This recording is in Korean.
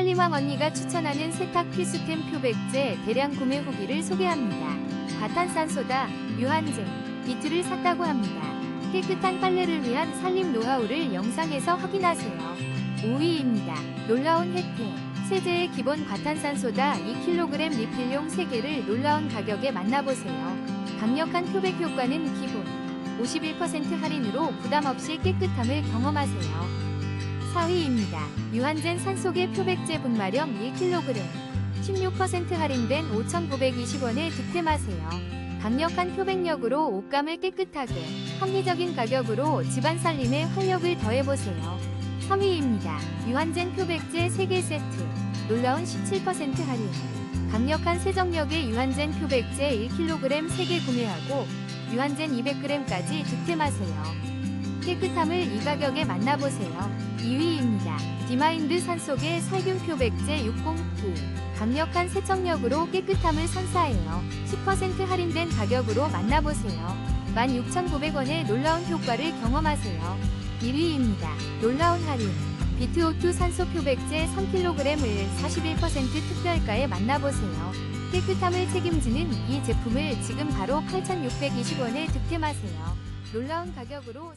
살림왕 언니가 추천하는 세탁 필수템 표백제 대량 구매 후기를 소개합니다. 과탄산소다, 유한제, 비트를 샀다고 합니다. 깨끗한 빨래를 위한 살림 노하우를 영상에서 확인하세요. 5위입니다. 놀라운 혜택. 세제의 기본 과탄산소다 2kg 리필용 3개를 놀라운 가격에 만나보세요. 강력한 표백 효과는 기본 51% 할인으로 부담 없이 깨끗함을 경험하세요. 4위입니다. 유한젠 산속의 표백제 분말형 1kg 16% 할인된 5,920원에 득템하세요. 강력한 표백력으로 옷감을 깨끗하게 합리적인 가격으로 집안 살림에 활력을 더해보세요. 3위입니다. 유한젠 표백제 3개 세트 놀라운 17% 할인 강력한 세정력의 유한젠 표백제 1kg 3개 구매하고 유한젠 200g까지 득템하세요. 깨끗함을 이 가격에 만나보세요. 2위입니다. 디마인드 산속의 살균 표 백제 609 강력한 세척력으로 깨끗함을 선사해요. 10% 할인된 가격으로 만나보세요. 16,900원의 놀라운 효과를 경험하세요. 1위입니다. 놀라운 할인 비트오투 산소 표 백제 3kg을 41% 특별가에 만나보세요. 깨끗함을 책임지는 이 제품을 지금 바로 8,620원에 득템하세요. 놀라운 가격으로